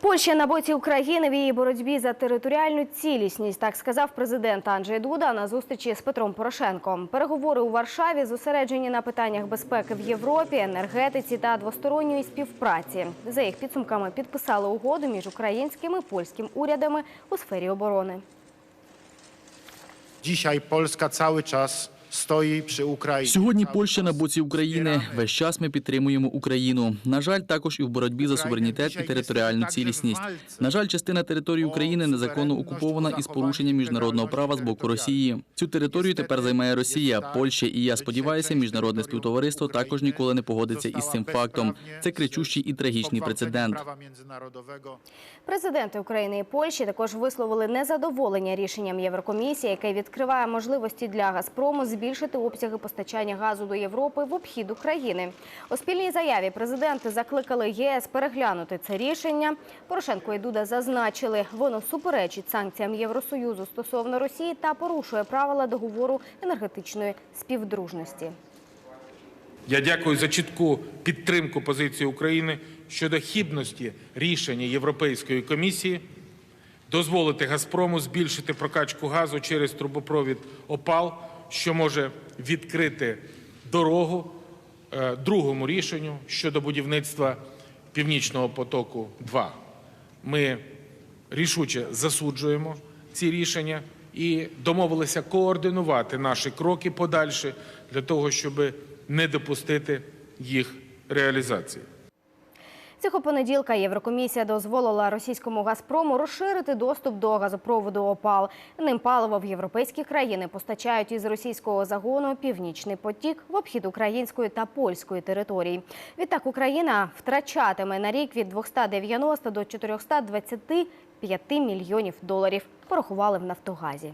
Польща на боці України в її боротьбі за територіальну цілісність, так сказав президент Анджей Дуда на зустрічі з Петром Порошенком. Переговори у Варшаві зосереджені на питаннях безпеки в Європі, енергетиці та двосторонньої співпраці. За їх підсумками підписали угоду між українським і польським урядами у сфері оборони. Dzisiaj Polska cały czas stoi przy Ukrainie. Сьогодні Польща на боці України. Весь час ми підтримуємо Україну. На жаль, також і в боротьбі за суверенітет і територіальну цілісність. На жаль, частина території України незаконно окупована із порушенням міжнародного права з боку Росії. Цю територію тепер займає Росія, Польща, і я сподіваюся, міжнародне співтовариство також ніколи не погодиться із цим фактом. Це кричущий і трагічний прецедент. Президенти України і Польщі також висловили незадоволення рішенням Єврокомісії, яке відкриває можливості для Газпрому збільшити обсяги постачання газу до Європи в обхід України. У спільній заяві президенти закликали єС переглянути це рішення. Порошенко і Дуда зазначили, воно суперечить санкціям Євросоюзу стосовно Росії та порушує правила договору енергетичної співдружності. Я дякую за чітку підтримку позиції України щодо хібності рішення Європейської комісії дозволити Газпрому збільшити прокачку газу через трубопровід ОПАЛ, що може відкрити дорогу е, другому рішенню щодо будівництва Північного потоку 2 Ми рішуче засуджуємо ці рішення і домовилися координувати наші кроки подальші для того, щоб не допустити їх реалізації. Цього понеділка Єврокомісія дозволила російському Газпрому розширити доступ до газопроводу ОПАЛ. Ним паливо в європейські країни постачають із російського загону Північний потік в обхід української та польської території. Відтак Україна втрачатиме на рік від 290 до 425 мільйонів доларів. Порахували в Нафтогазі.